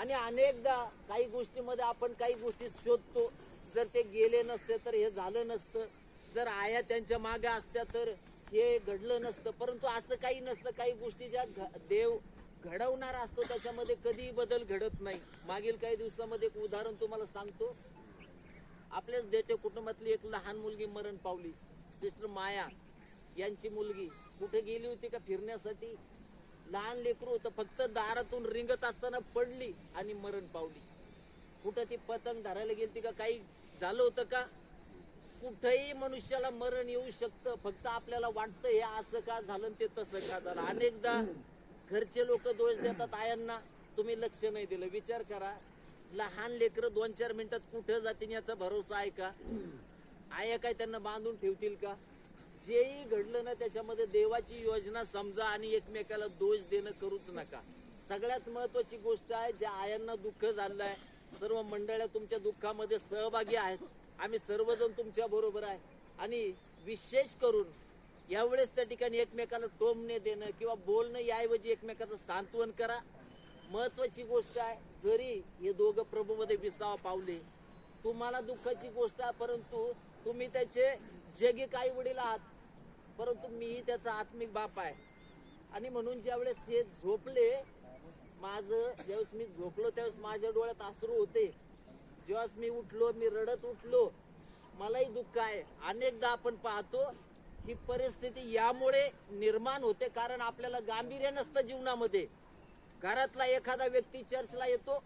आणि अनेकदा काही गोष्टीमध्ये आपण काही गोष्टी शोधतो. जर ते गेले नसते तर हे झालं नसतं. जर आया त्यांच्या मागे असत्या तर हे घडलं नसतं. परंतु असं काही नसतं. काही गोष्टी ज्या घ- देव घडवणार असतो त्याच्यामध्ये कधीही बदल घडत नाही. मागील काही दिवसामध्ये एक उदाहरण तुम्हाला सांगतो. आपल्याच देटे कुटुंबातली एक लहान मुलगी मरण पावली. सिस्टर माया यांची मुलगी कुठे गेली होती का फिरण्यासाठी? लहान लेकरू होतं फक्त दारातून रिंगत असताना पडली आणि मरण पावली. कुठं ती पतंग धरायला गेलती का काही झालं होतं का? कुठेही मनुष्याला मरण येऊ शकतं फक्त आपल्याला वाटतं हे असं का झालं ते तसं का झालं. अनेकदा घरचे लोक दोष देतात आयांना. तुम्ही लक्ष नाही दिलं. विचार करा लहान लेकरं दोन चार मिनिटात कुठं जातील याचा भरोसा आहे का? आया काय त्यांना बांधून ठेवतील का? जेही घडलं ना त्याच्यामध्ये देवाची योजना समजा आणि एकमेकाला दोष देणं करूच नका. सगळ्यात महत्वाची गोष्ट आहे ज्या आयांना दुःख झालंय सर्व मंडळ्या तुमच्या दुःखामध्ये सहभागी आहेत. आम्ही सर्वजण तुमच्या बरोबर आहे. आणि विशेष करून यावेळेस त्या ठिकाणी एकमेकाला टोमणे देणं किंवा बोलणं याऐवजी एकमेकाचं सांत्वन करा. महत्वाची गोष्ट आहे जरी हे दोघं प्रभूमध्ये विसावा पावले तुम्हाला दुःखाची गोष्ट आहे परंतु तुम्ही त्याचे जगे काही वडील आहात. परंतु मीही त्याचा आत्मिक बाप आहे. आणि म्हणून ज्यावेळेस हे झोपले माझं ज्यावेळेस मी झोपलो त्यावेळेस माझ्या डोळ्यात आसरू होते. जेव्हाच मी उठलो मी रडत उठलो मलाही दुःख आहे. अनेकदा आपण पाहतो ही परिस्थिती यामुळे निर्माण होते कारण आपल्याला गांभीर्य नसतं जीवनामध्ये. घरातला एखादा व्यक्ती चर्चला येतो.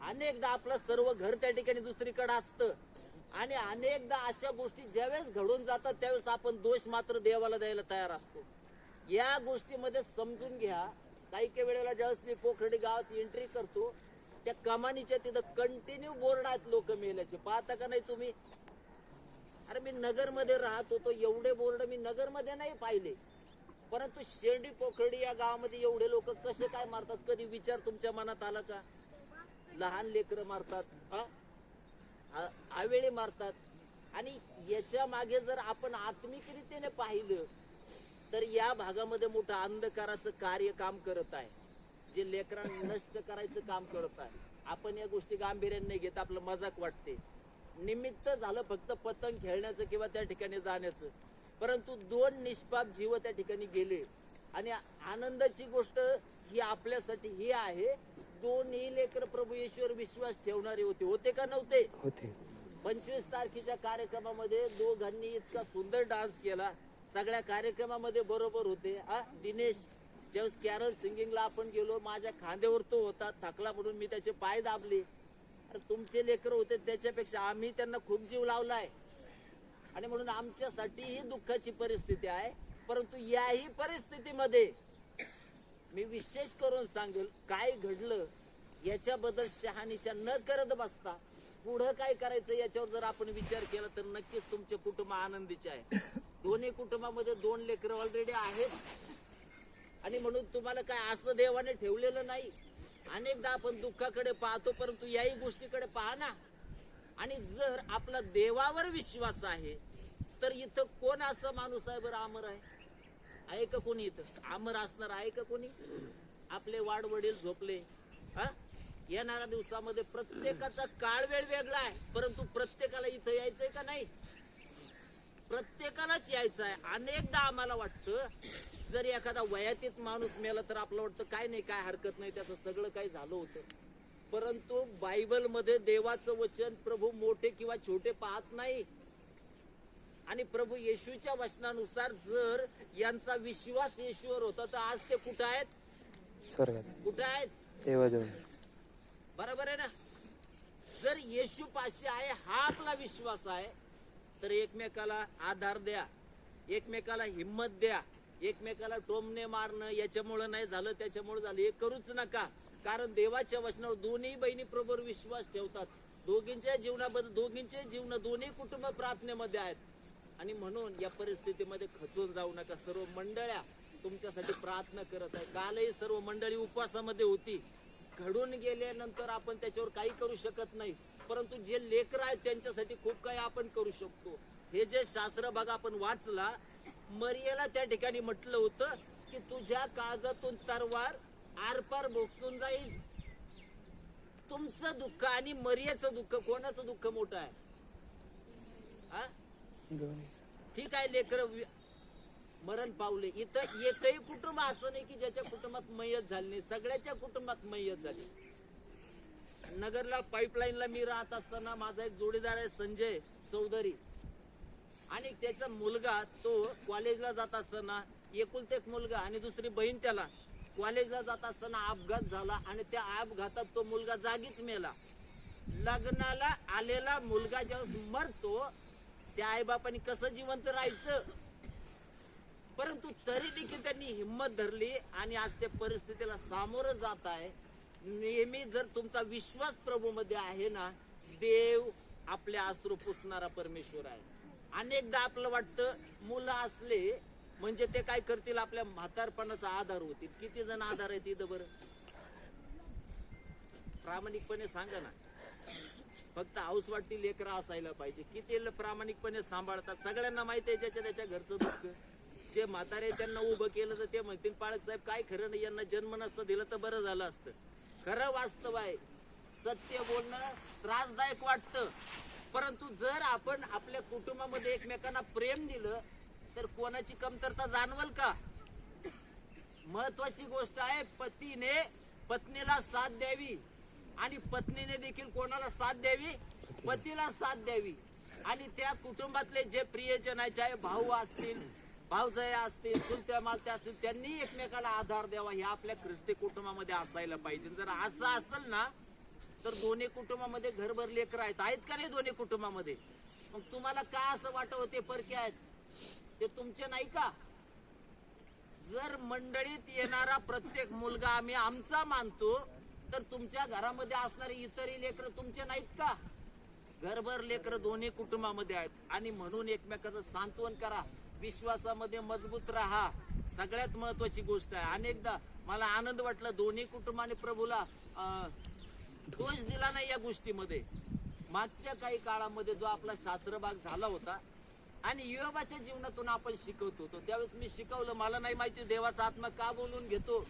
अनेकदा आपलं सर्व घर त्या ठिकाणी दुसरीकडे असतं. आणि अनेकदा अशा गोष्टी ज्यावेळेस घडून जातात त्यावेळेस आपण दोष मात्र देवाला द्यायला तयार असतो. या गोष्टीमध्ये समजून घ्या. काही काही वेळेला ज्यावेळेस मी पोखर्डी गावात एंट्री करतो त्या कमानीच्या तिथं कंटिन्यू बोर्ड आहेत लोक मेल्याचे. पाहता का नाही तुम्ही? अरे मी नगरमध्ये राहत होतो एवढे बोर्ड मी नगरमध्ये नाही पाहिले. परंतु शेंडी पोखर्डी या गावामध्ये एवढे लोक कसे काय मारतात? कधी विचार तुमच्या मनात आला का? लहान लेकरं मारतात हा? आवेळे मारतात. आणि याच्या मागे जर आपण आत्मिक रीतीने पाहिलं तर या भागामध्ये मोठं अंधकाराचं कार्य काम करत आहे. जे लेकरांना नष्ट करायचं काम करत आहे. आपण या गोष्टी गांभीर्याने घेत आपलं मजाक वाटते. निमित्त झालं फक्त पतंग खेळण्याचं किंवा त्या ठिकाणी जाण्याचं. परंतु दोन निष्पाप जीव त्या ठिकाणी गेले. आणि आनंदाची गोष्ट ही आपल्यासाठी ही आहे दोन्ही लेकर प्रभू येशूवर विश्वास ठेवणारे होते. होते का नव्हते? होते. पंचवीस तारखेच्या कार्यक्रमामध्ये दोघांनी इतका सुंदर डान्स केला. सगळ्या कार्यक्रमामध्ये बरोबर होते. हा दिनेश ज्यावेळेस कॅरल सिंगिंगला आपण गेलो माझ्या खांद्यावर तो होता थकला म्हणून मी त्याचे पाय दाबले. अरे तुमचे लेकर होते त्याच्यापेक्षा आम्ही त्यांना खूप जीव लावलाय. आणि म्हणून आमच्यासाठी ही दुःखाची परिस्थिती आहे. परंतु याही परिस्थितीमध्ये मी विशेष करून सांगेल काय घडलं याच्याबद्दल शहानिशा न करत बसता पुढं काय करायचं याच्यावर जर आपण विचार केला तर नक्कीच तुमचे कुटुंब आनंदीचे आहे. दोन्ही कुटुंबामध्ये दोन लेकरं ऑलरेडी आहेत. आणि म्हणून तुम्हाला काय असं देवाने ठेवलेलं नाही. अनेकदा आपण दुःखाकडे पाहतो परंतु याही गोष्टीकडे पहा ना. आणि जर आपला देवावर विश्वास आहे तर इथं कोण असं माणूस आहे बरं अमर आहे? आहे का कोणी इथं? अमर असणार आहे का कोणी? आपले वाड वडील झोपले. हा? येणाऱ्या दिवसामध्ये प्रत्येकाचा काळ वेळ वेगळा आहे. परंतु प्रत्येकाला इथं यायचंय का नाही? प्रत्येकालाच यायचं आहे. अनेकदा आम्हाला वाटतं जर एखादा वयातीत माणूस मेला तर आपलं वाटतं काय नाही काय हरकत नाही त्याचं सगळं काही झालं होतं. परंतु बायबलमध्ये देवाचं वचन प्रभू मोठे किंवा छोटे पाहत नाही. आणि प्रभू येशूच्या वचनानुसार जर यांचा विश्वास येशूवर होता तर आज ते कुठं आहेत? स्वर्गात. कुठं आहेत? बरोबर आहे ना? जर येशू पाशी आहे हा आपला विश्वास आहे तर एकमेकाला आधार द्या. एकमेकाला हिंमत द्या. एकमेकाला टोमणे मारणं याच्यामुळं नाही झालं त्याच्यामुळे झालं. हे करूच नका. कारण देवाच्या वचनावर दोन्ही बहिणी प्रभूवर विश्वास ठेवतात. दोघींच्या जीवनाबद्दल दोघींचे जीवन दोन्ही कुटुंब प्रार्थनेमध्ये आहेत. आणि म्हणून या परिस्थितीमध्ये खचून जाऊ नका. सर्व मंडळ्या तुमच्यासाठी प्रार्थना करत आहे. कालही सर्व मंडळी उपवासामध्ये होती. घडून गेल्यानंतर आपण त्याच्यावर काही करू शकत नाही. परंतु जे लेकर आहेत त्यांच्यासाठी खूप काही आपण करू शकतो. हे जे शास्त्र बघा आपण वाचला मर्याला त्या ठिकाणी म्हटलं होतं की तुझ्या काळजातून तरवार आरपार बोगसून जाईल. तुमचं दुःख आणि मर्याचं दुःख कोणाचं दुःख मोठं आहे? हा? ठीक आहे लेकर मरण पावले. इथं एकही कुटुंब असं नाही की ज्याच्या कुटुंबात मयत झाली नाही सगळ्याच्या कुटुंबात मयत झाली. नगरला पाईपलाईनला मी राहत असताना माझा एक जोडीदार आहे संजय चौधरी. आणि त्याचा मुलगा तो कॉलेजला जात असताना एकुलते एक मुलगा आणि दुसरी बहीण त्याला. कॉलेजला जात असताना अपघात झाला आणि त्या अपघातात तो मुलगा जागीच मेला. लग्नाला आलेला मुलगा जेव्हा मरतो त्या आईबापाने कसं जिवंत राहायचं? परंतु तरी देखील त्यांनी हिंमत धरली आणि आज त्या परिस्थितीला सामोरं जात आहे. नेहमी जर तुमचा विश्वास प्रभू मध्ये आहे ना देव आपल्या अश्रू पुसणारा परमेश्वर आहे. अनेकदा आपलं वाटतं मुलं असले म्हणजे ते काय करतील? आपल्या म्हातारपणाचा आधार होतील. किती जण आधार आहेत इथं बरं? प्रामाणिकपणे सांगा ना. फक्त हाऊसवाटतील लेकरं असायला पाहिजे. किती ल- प्रामाणिकपणे सांभाळतात. सगळ्यांना माहिती आहे ज्याच्या त्याच्या घरचं दुःख. जे म्हातारे त्यांना उभं केलं तर ते म्हणतील पाळक साहेब काय खरं नाही यांना जन्म नसतं दिलं तर बरं झालं असतं. खरं वास्तव आहे. सत्य बोलणं त्रासदायक वाटतं. परंतु जर आपण आपल्या कुटुंबामध्ये एकमेकांना प्रेम दिलं तर कोणाची कमतरता जाणवल का? महत्वाची गोष्ट आहे पतीने पत्नीला साथ द्यावी. आणि पत्नीने देखील कोणाला साथ द्यावी? पतीला साथ द्यावी. आणि त्या कुटुंबातले जे प्रियजन आहे चाहे भाऊ असतील भाऊजया असतील चुलत्या मालत्या असतील त्यांनी एकमेकाला आधार द्यावा. हे आपल्या ख्रिस्ती कुटुंबामध्ये असायला पाहिजे. जर असं असेल ना तर दोन्ही कुटुंबामध्ये घरभर लेकर आहेत. आहेत का नाही दोन्ही कुटुंबामध्ये? मग तुम्हाला का असं वाटत होते परके आहेत? ते तुमचे नाही का? जर मंडळीत येणारा प्रत्येक मुलगा आम्ही आमचा मानतो तर तुमच्या घरामध्ये असणारे इतरही लेकर तुमचे नाहीत का? घरभर लेकर दोन्ही कुटुंबामध्ये आहेत. आणि म्हणून एकमेकाचं सांत्वन करा. विश्वासामध्ये मजबूत राहा. सगळ्यात महत्वाची गोष्ट आहे. अनेकदा मला आनंद वाटला दोन्ही कुटुंबाने प्रभूला दोष दिला नाही या गोष्टीमध्ये. मागच्या काही काळामध्ये जो आपला शास्त्रभाग झाला होता आणि योगाच्या जीवनातून आपण शिकवत होतो. त्यावेळेस मी शिकवलं मला नाही माहिती देवाचा आत्मा का बोलून घेतो?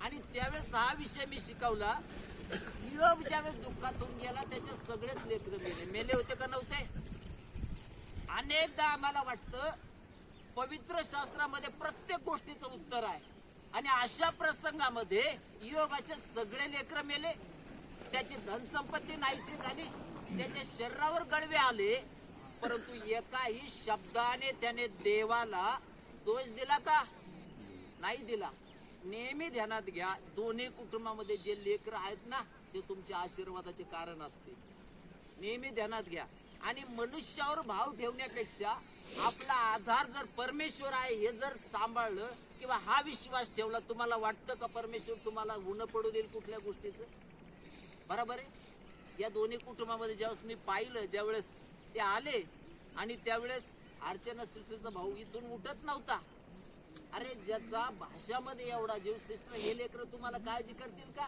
आणि त्यावेळेस हा विषय मी शिकवला. योग ज्यावेळेस दुःखातून गेला त्याचे सगळेच लेकर मेले. मेले होते का नव्हते? अनेकदा आम्हाला वाटतं पवित्र शास्त्रामध्ये प्रत्येक गोष्टीचं उत्तर आहे. आणि अशा प्रसंगामध्ये योगाचे सगळे लेकर मेले. त्याची धनसंपत्ती नाहीशी झाली. त्याच्या शरीरावर गळवे आले. परंतु एकाही शब्दाने त्याने देवाला दोष दिला का? नाही दिला. नेहमी ध्यानात घ्या. दोन्ही कुटुंबामध्ये जे लेकर आहेत ना ते तुमच्या आशीर्वादाचे कारण असते नेहमी ध्यानात घ्या. आणि मनुष्यावर भाव ठेवण्यापेक्षा आपला आधार जर परमेश्वर आहे हे जर सांभाळलं किंवा हा विश्वास ठेवला तुम्हाला वाटतं का परमेश्वर तुम्हाला गुण पडू देईल कुठल्या गोष्टीचं? बरोबर आहे? या दोन्ही कुटुंबामध्ये ज्यावेळेस मी पाहिलं ज्यावेळेस ते आले आणि त्यावेळेस अर्चना श्रीचा भाऊ इथून उठत नव्हता. अरे ज्याचा भाषामध्ये एवढा जीव सिस्टर हे लेकर तुम्हाला काळजी करतील का?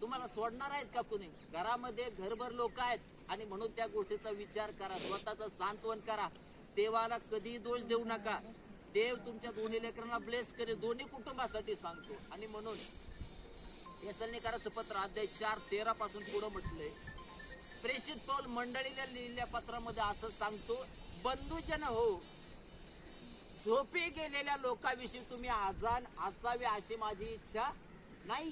तुम्हाला सोडणार आहेत का कुणी? घरामध्ये घरभर लोक आहेत आणि म्हणून त्या गोष्टीचा विचार करा स्वतःच सांत्वन करा. देवाला कधीही दोष देऊ नका. देव तुमच्या दोन्ही लेकरांना ब्लेस करेल. दोन्ही कुटुंबासाठी सांगतो. आणि म्हणून करायचं पत्र अध्याय चार तेरा पासून पुढे म्हटलंय प्रेषित पौल मंडळीला लिहिलेल्या पत्रामध्ये असं सांगतो बंधुजन हो झोपी गेलेल्या लोकांविषयी तुम्ही आजान असावे अशी माझी इच्छा नाही.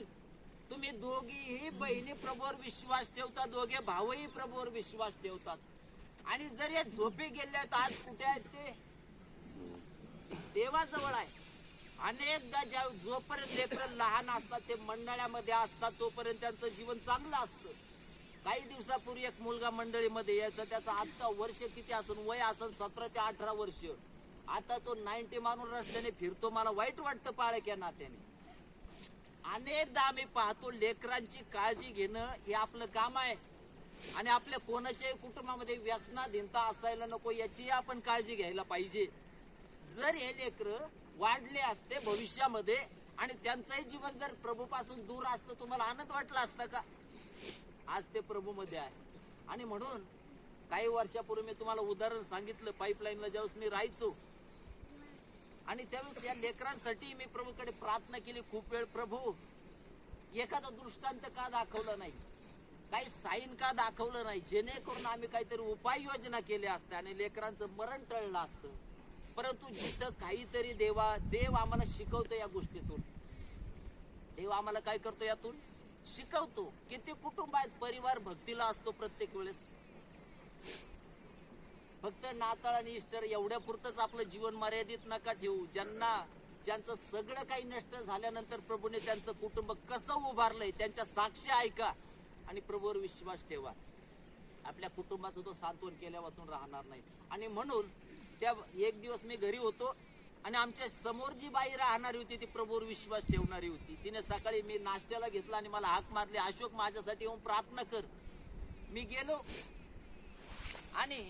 तुम्ही दोघीही बहिणी प्रभूवर विश्वास ठेवता दोघे भाऊही प्रभूवर विश्वास ठेवतात. आणि जर हे झोपे गेले तर आज कुठे आहेत ते? देवाजवळ आहे. अनेकदा ज्या जोपर्यंत लेकर लहान असतात ते मंडळामध्ये असतात तोपर्यंत त्यांचं जीवन चांगलं असतं. काही दिवसापूर्वी एक मुलगा मंडळीमध्ये यायचा त्याचा आत्ता वर्ष किती असून वय असून सतरा ते अठरा वर्ष. आता तो नाईन्टी मानून रस्त्याने फिरतो मला वाईट वाटतं पाळक या नात्याने. अनेकदा आम्ही पाहतो लेकरांची काळजी घेणं हे आपलं काम आहे. आणि आपल्या कोणाच्याही कुटुंबामध्ये व्यसनाधीनता असायला नको याची आपण काळजी घ्यायला पाहिजे. जर हे लेकर वाढले असते भविष्यामध्ये आणि त्यांचंही जीवन जर प्रभूपासून दूर असतं तुम्हाला आनंद वाटला असता का? आज ते प्रभूमध्ये आहे. आणि म्हणून काही वर्षापूर्वी मी तुम्हाला उदाहरण सांगितलं पाईपलाईनला ज्यावेळेस मी राहायचो. आणि त्यावेळेस या लेकरांसाठी मी प्रभूकडे प्रार्थना केली. खूप वेळ प्रभू एखादा दृष्टांत का दाखवला नाही? काही साईन का दाखवलं नाही? जेणेकरून आम्ही काहीतरी उपाययोजना केल्या असत्या आणि लेकरांचं मरण टळलं असतं. परंतु जिथं काहीतरी देवा देव आम्हाला शिकवतो या गोष्टीतून. देव आम्हाला काय करतो यातून? शिकवतो. किती कुटुंब आहेत? परिवार भक्तीला असतो प्रत्येक वेळेस. फक्त नाताळ आणि इस्टर एवढ्या पुरतच आपलं जीवन मर्यादित नका ठेवू. ज्यांना ज्यांचं सगळं काही नष्ट झाल्यानंतर प्रभूने त्यांचं कुटुंब कसं उभारलंय त्यांच्या साक्षी ऐका आणि प्रभूवर विश्वास ठेवा. आपल्या कुटुंबाचं तो सांत्वन केल्या वाचून राहणार नाही. आणि म्हणून त्या एक दिवस मी घरी होतो आणि आमच्यासमोर जी बाई राहणारी होती ती प्रभूवर विश्वास ठेवणारी होती. तिने सकाळी मी नाश्त्याला घेतला आणि मला हाक मारली अशोक माझ्यासाठी येऊन प्रार्थना कर. मी गेलो आणि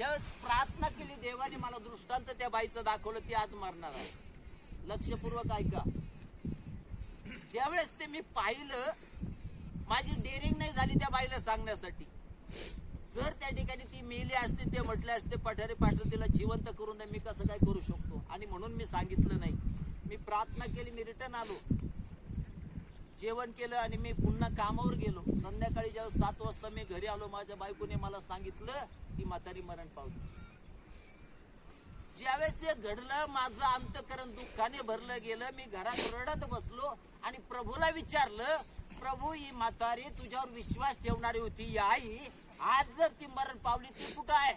ज्यावेळेस प्रार्थना केली देवाने मला दृष्टांत त्या बाईचं दाखवलं ती आज मरणार आहे. लक्षपूर्वक ऐका. ज्यावेळेस ते मी पाहिलं माझी डेअरिंग नाही झाली त्या बाईला सांगण्यासाठी. जर त्या ठिकाणी ती मेली असते ते म्हटले असते पठारे पाठर तिला जिवंत करून मी कसं काय करू शकतो? आणि म्हणून मी सांगितलं नाही. मी प्रार्थना केली मी रिटर्न आलो. जेवण केलं आणि मी पुन्हा कामावर गेलो. संध्याकाळी ज्यावेळेस सात वाजता मी घरी आलो माझ्या बायकोने मला सांगितलं की म्हातारी मरण पावली. ज्यावेळेस हे घडलं माझं अंतकरण दुःखाने भरलं गेलं. मी घरात रडत बसलो आणि प्रभूला विचारलं प्रभू ही म्हातारी तुझ्यावर विश्वास ठेवणारी होती ही आई. आज जर ती मरण पावली ती कुठं आहे?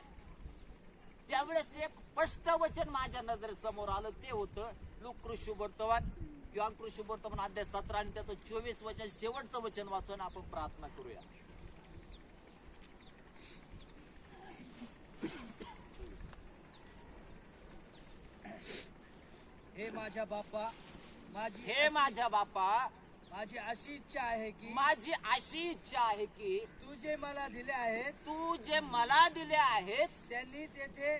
त्यावेळेस एक स्पष्ट वचन माझ्या नजरेसमोर आलं. ते होतं लोक वर्तमान किंवा कृषी वर्तमान अध्याय सतरा आणि त्याचं चोवीस वचन शेवटचं वचन वाचून आपण प्रार्थना करूया. हे माझ्या बाप्पा माझी हे माझ्या बापा माझी अशी इच्छा आहे की माझी अशी इच्छा आहे की तू जे मला दिले आहेत तू जे मला दिले आहेत त्यांनी तेथे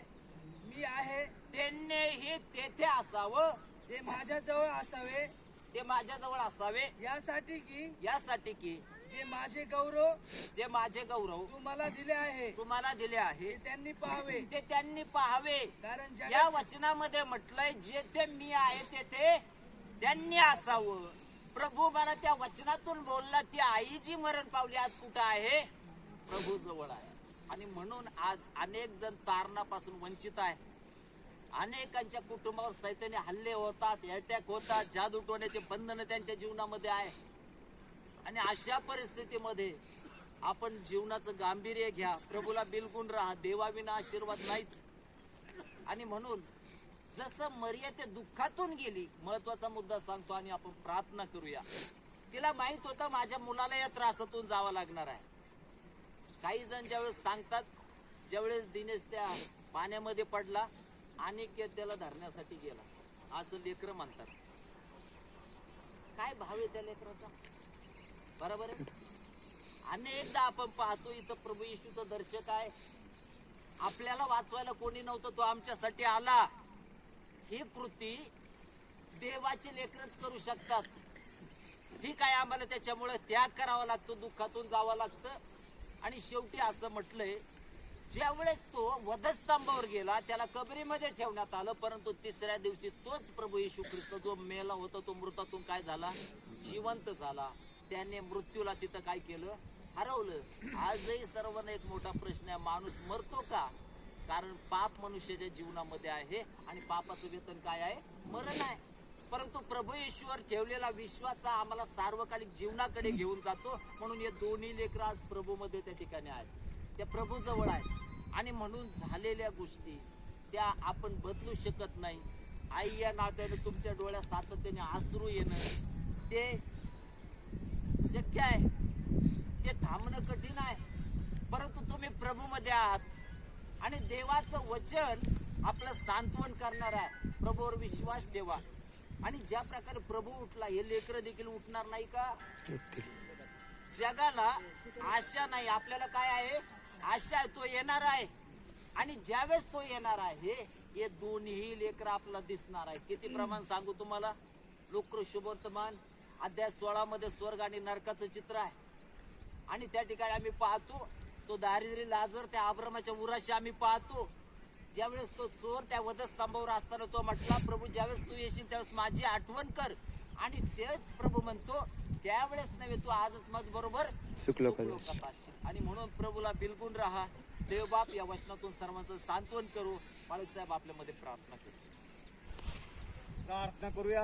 मी आहे. त्यांनीही तेथे असावं. ते माझ्याजवळ असावे. ते माझ्याजवळ असावे. यासाठी की यासाठी की जे माझे गौरव जे माझे गौरव तू मला दिले आहे. तुम्हाला दिले ते आहे त्यांनी पाहावे. ते त्यांनी पाहावे. कारण या वचनामध्ये म्हटलंय जेथे मी आहे तेथे त्यांनी असावं. प्रभू मला त्या वचनातून बोलला ती आई जी मरण पावली आज कुठं आहे? प्रभू जवळ आहे. आणि म्हणून आज अनेक जण तारणापासून वंचित आहे अनेकांच्या कुटुंबावर सैत्याने हल्ले होतात अटॅक होतात जादू टोण्याचे बंधन त्यांच्या जीवनामध्ये आहे. आणि अशा परिस्थितीमध्ये आपण जीवनाचं गांभीर्य घ्या. प्रभूला बिलकुल राहा. देवाविना आशीर्वाद नाहीत. आणि म्हणून जसं मर्या ते दुःखातून गेली महत्त्वाचा मुद्दा सांगतो आणि आपण प्रार्थना करूया. तिला माहीत होतं माझ्या मुलाला या त्रासातून जावं लागणार आहे. काही जण ज्यावेळेस सांगतात ज्यावेळेस दिनेश त्या पाण्यामध्ये पडला आणि त्याला धरण्यासाठी गेला. असं लेकर म्हणतात. काय भाव आहे त्या लेकराचा? बरोबर आहे? अनेकदा आपण पाहतो इथं प्रभू येशूचं दर्शक आहे. आपल्याला वाचवायला कोणी नव्हतं तो आमच्यासाठी आला. ही कृती देवाचे लेकरच करू शकतात. ठीक आहे आम्हाला त्याच्यामुळे त्याग करावा लागतो दुःखातून जावं लागतं. आणि शेवटी असं म्हटलंय ज्यावेळेस तो वधस्तंभावर गेला त्याला कबरीमध्ये ठेवण्यात आलं परंतु तिसऱ्या दिवशी तोच प्रभू येशू ख्रिस्त जो मेला होता तो मृतातून काय झाला? जिवंत झाला. त्याने मृत्यूला तिथं काय केलं? हरवलं. आजही सर्वांना एक मोठा प्रश्न आहे माणूस मरतो का? कारण पाप मनुष्याच्या जीवनामध्ये आहे आणि पापाचं वेतन काय आहे? मरण आहे. परंतु प्रभू येशूवर ठेवलेला विश्वास हा आम्हाला सार्वकालिक जीवनाकडे घेऊन जातो. म्हणून हे दोन्ही लेकर आज प्रभूमध्ये त्या ठिकाणी आहेत. त्या प्रभू जवळ आहेत आणि म्हणून झालेल्या गोष्टी त्या आपण बदलू शकत नाही. आई या नात्याने तुमच्या डोळ्यात सातत्याने आसरू येणं ते शक्य आहे. ते थांबणं कठीण आहे. परंतु तुम्ही प्रभूमध्ये आहात. आणि देवाचं वचन आपलं सांत्वन करणार आहे. प्रभूवर विश्वास ठेवा. आणि ज्या प्रकारे प्रभू उठला हे लेकर देखील उठणार नाही का? जगाला आशा नाही. आपल्याला काय आहे? आशा तो येणार आहे. आणि ज्यावेळेस तो येणार आहे हे दोन्ही लेकर आपला दिसणार आहे. किती प्रमाण सांगू तुम्हाला? लोक शुभवर्तमान अध्याय सोळा मध्ये स्वर्ग आणि नरकाचं चित्र आहे. आणि त्या ठिकाणी आम्ही पाहतो तो दारिद्र्य लाजर त्या आभ्रमाच्या उराशी आम्ही पाहतो. ज्यावेळेस तो चोर त्या वधस्तंभावर असताना तो म्हटला प्रभू ज्यावेळेस तू येशील त्यावेळेस माझी आठवण कर. आणि तेच प्रभू म्हणतो त्यावेळेस नव्हे तू आजच माझ बरोबर असशील. आणि म्हणून प्रभूला बिलकुल राहा. देवबाप या वचनातून सर्वांचं सांत्वन करू. माळक साहेब आपल्यामध्ये प्रार्थना करू प्रार्थना करूया.